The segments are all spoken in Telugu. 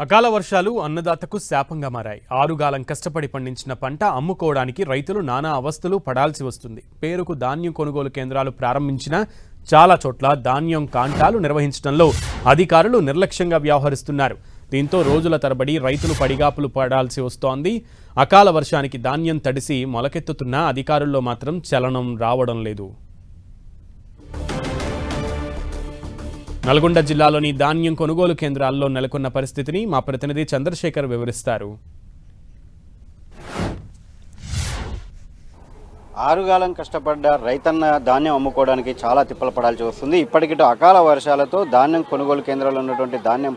అకాల వర్షాలు అన్నదాతకు శాపంగా మారాయి. ఆరుగాలం కష్టపడి పండించిన పంట అమ్ముకోవడానికి రైతులు నానా అవస్థలు పడాల్సి వస్తుంది. పేరుకు ధాన్యం కొనుగోలు కేంద్రాలు ప్రారంభించిన చాలా చోట్ల ధాన్యం కాంటాలు నిర్వహించడంలో అధికారులు నిర్లక్ష్యంగా వ్యవహరిస్తున్నారు. దీంతో రోజుల తరబడి రైతులు పడిగాపులు పడాల్సి వస్తోంది. అకాల వర్షానికి ధాన్యం తడిసి మొలకెత్తుతున్నా అధికారుల్లో మాత్రం చలనం రావడం లేదు. నల్గొండ జిల్లాలోని ధాన్యం కొనుగోలు కేంద్రాల్లో నెలకొన్న పరిస్థితిని మా ప్రతినిధి చంద్రశేఖర్ వివరిస్తారు. ఆరుగాలం కష్టపడ్డ రైతన్న ధాన్యం అమ్ముకోవడానికి చాలా తిప్పలు పడాల్సి వస్తుంది. ఇప్పటికిటు అకాల వర్షాలతో ధాన్యం కొనుగోలు కేంద్రాల్లో ఉన్నటువంటి ధాన్యం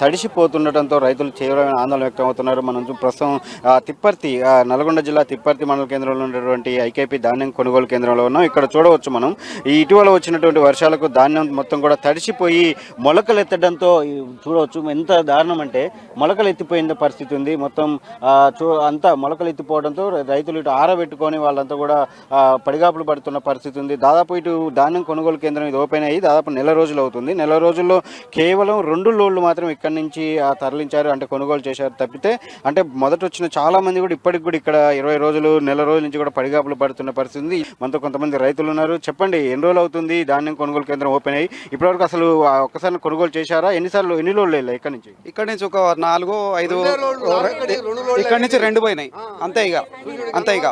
తడిసిపోతుండటంతో రైతులు తీవ్రమైన ఆందోళన వ్యక్తం అవుతున్నారు. మనం ప్రస్తుతం తిప్పర్తి నల్గొండ జిల్లా తిప్పర్తి మండల కేంద్రంలో ఉన్నటువంటి ఐకేపీ ధాన్యం కొనుగోలు కేంద్రంలో ఉన్నాం. ఇక్కడ చూడవచ్చు మనం ఈ ఇటీవల వచ్చినటువంటి వర్షాలకు ధాన్యం మొత్తం కూడా తడిసిపోయి మొలకలు ఎత్తడంతో చూడవచ్చు ఎంత దారుణం అంటే మొలకలు ఎత్తిపోయిన పరిస్థితి ఉంది. మొత్తం అంతా మొలకలు ఎత్తిపోవడంతో రైతులు ఇటు ఆరబెట్టుకొని వాళ్ళంతా కూడా పడిగాపులు పడుతున్న పరిస్థితి ఉంది. దాదాపు ఇటు ధాన్యం కొనుగోలు కేంద్రం ఇది ఓపెన్ అయ్యి దాదాపు నెల రోజులు అవుతుంది. నెల రోజుల్లో కేవలం రెండు లోడ్లు మాత్రం ఇక్కడి నుంచి ఆ, తరలించారు అంటే కొనుగోలు చేశారు తప్పితే అంటే మొదట వచ్చిన చాలా మంది కూడా ఇప్పటికి కూడా ఇక్కడ ఇరవై రోజులు నెల రోజుల నుంచి కూడా పడిగాపులు పడుతున్న పరిస్థితి ఉంది. మనతో కొంతమంది రైతులు ఉన్నారు. చెప్పండి ఎన్ని రోజులు అవుతుంది ధాన్యం కొనుగోలు కేంద్రం ఓపెన్ అయ్యి? ఇప్పటివరకు అసలు ఒక్కసారి కొనుగోలు చేశారా? ఎన్నిసార్లు ఎన్ని లోడ్లు వెళ్ళాయి ఇక్కడ నుంచి? ఇక్కడ నుంచి ఒక నాలుగు ఐదు ఇక్కడ నుంచి రెండు పోయినాయి. అంతే ఇక. అంతే ఇక.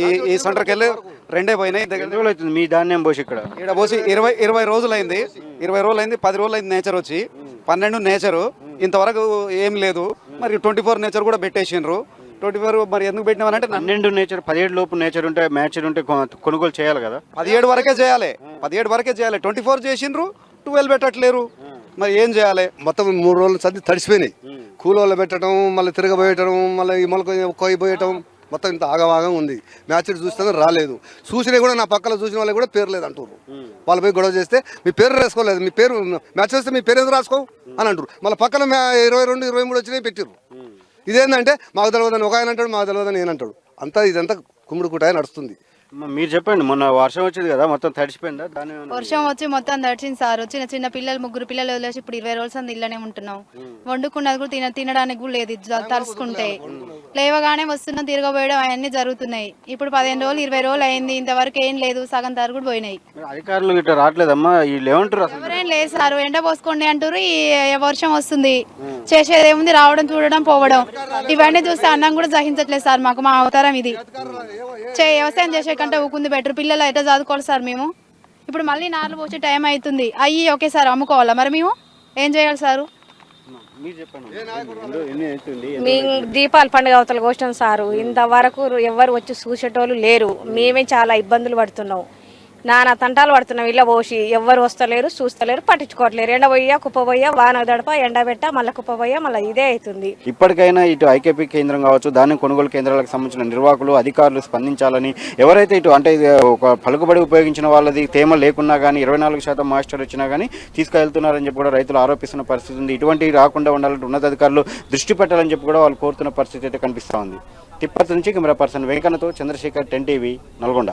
ఈ ఈ సెంటర్కి వెళ్ళి రెండే పోయినాయి దగ్గర అవుతుంది మీ ధాన్యం పోసి ఇక్కడ. ఇక్కడ పోసి ఇరవై ఇరవై రోజులు అయింది ఇరవై రోజులు అయింది పది రోజులు అయింది నేచర్ వచ్చి. పన్నెండు నేచరు. ఇంతవరకు ఏం లేదు. మరి ట్వంటీ ఫోర్ నేచర్ కూడా పెట్టేసిండ్రు. ట్వంటీ ఫోర్ మరి ఎందుకు పెట్టినామనంటే నన్ను పన్నెండు నేచర్ పదిహేడు లోపు నేచర్ ఉంటే మ్యాచర్ ఉంటే కొనుగోలు చేయాలి కదా? పదిహేడు వరకే చేయాలి. పదిహేడు వరకే చేయాలి. ట్వంటీ ఫోర్ చేసిండ్రు ట్వెల్వ్ పెట్టట్లేరు. మరి ఏం చేయాలి? మొత్తం మూడు రోజులు సర్ది తడిసిపోయినాయి. కూలోళ్ళు పెట్టడం మళ్ళీ తిరగబోయటం మళ్ళీ ఈ మొలక కొయ్యబోయటం. మొత్తం ఇంత ఆగవాగం ఉంది. మ్యాచ్ చూస్తే రాలేదు. చూసినా కూడా నా పక్కన చూసిన వాళ్ళకి కూడా పేరు లేదు అంటారు వాళ్ళు పోయి గొడవ చేస్తే మీ పేరు రాసుకోలేదు. మీ పేరు మ్యాచ్ వస్తే మీ పేరు ఎందుకు రాసుకో? అని అంటారు మళ్ళీ పక్కన ఇరవై రెండు ఇరవై మూడు వచ్చినాయి పెట్టిర్రు. ఇదేంటంటే మాకు తెలియదని ఒక ఆయన అంటాడు మాకు తెలియదని నేను అంటాడు. అంతా ఇదంతా కుమ్ముడు కుటాయి నడుస్తుంది. అమ్మ, మీరు చెప్పండి మొన్న వర్షం వచ్చింది కదా మొత్తం తడిసిపోయిందా దాని వర్షం వచ్చి మొత్తం తడిచింది సార్. చిన్న చిన్న పిల్లలు ముగ్గురు పిల్లలు వదిలేసి ఇప్పుడు ఇరవై రోజులు సంది ఇళ్ళనే ఉంటున్నాం. వండుకున్నది కూడా తిన తినడానికి కూడా లేదు తడుచుకుంటే. లేవగానే వస్తున్నాం తిరగబోయడం అవన్నీ జరుగుతున్నాయి. ఇప్పుడు పదిహేను రోజులు ఇరవై రోజులు అయింది. ఇంతవరకు ఏం లేదు. సగం తరు కూడా పోయినాయి. అధికారులు ఇట్లా రావట్లేదమ్మా? వీళ్ళు ఏమంటారు అసలు. ఎవరేం లేదు సార్. ఎండ పోసుకోండి అంటారు ఈ వర్షం వస్తుంది. చేసేది ఏముంది? రావడం చూడడం పోవడం. ఇవన్నీ చూస్తే అన్నం కూడా సహించట్లేదు సార్ మాకు. మా అవతారం ఇది. చే వ్యవసాయం చేసే కంటే ఊకుంది బెటర్. పిల్లలు ఎట్లా చదువుకోవాలి సార్ మేము? ఇప్పుడు మళ్ళీ నార్లు పోసే టైం అవుతుంది. అయ్యి ఒకేసారి అమ్ముకోవాలా మరి మేము? ఏం చేయాలి సారు? మేము దీపావళి పండుగ అవతల కోసినాం సారు ఇంతవరకు ఎవరు వచ్చి చూసేటోళ్ళు లేరు. మేమే చాలా ఇబ్బందులు పడుతున్నాం. నానా తంటాలు పడుతున్నాం ఇళ్ళ పోసి ఎవ్వరు వస్తలేరు చూస్తలేరు పట్టించుకోవట్లేరు. ఎండ పోయ్యా కుప్పపోయ్యా వాన దడప ఎండ పెట్ట మళ్ళీ కుప్పపోయ్యా మళ్ళీ ఇదే అవుతుంది. ఇప్పటికైనా ఇటు ఐకేపీ కేంద్రం కావచ్చు ధాన్యం కొనుగోలు కేంద్రాలకు సంబంధించిన నిర్వాహకులు అధికారులు స్పందించాలని ఎవరైతే ఇటు అంటే ఇది ఒక పలుకుబడి ఉపయోగించిన వాళ్ళది తేమ లేకున్నా కానీ ఇరవై నాలుగు శాతం మాస్టర్ వచ్చినా కానీ తీసుకెళ్తున్నారని చెప్పి కూడా రైతులు ఆరోపిస్తున్న పరిస్థితి ఉంది. ఇటువంటివి రాకుండా ఉండాలంటే ఉన్నతాధికారులు దృష్టి పెట్టాలని చెప్పి కూడా వాళ్ళు కోరుతున్న పరిస్థితి అయితే కనిపిస్తూ ఉంది. తిప్పతి నుంచి కెమెరా పర్సన్ వెంకన్నతో చంద్రశేఖర్ టెన్ టీవీ నల్గొండ.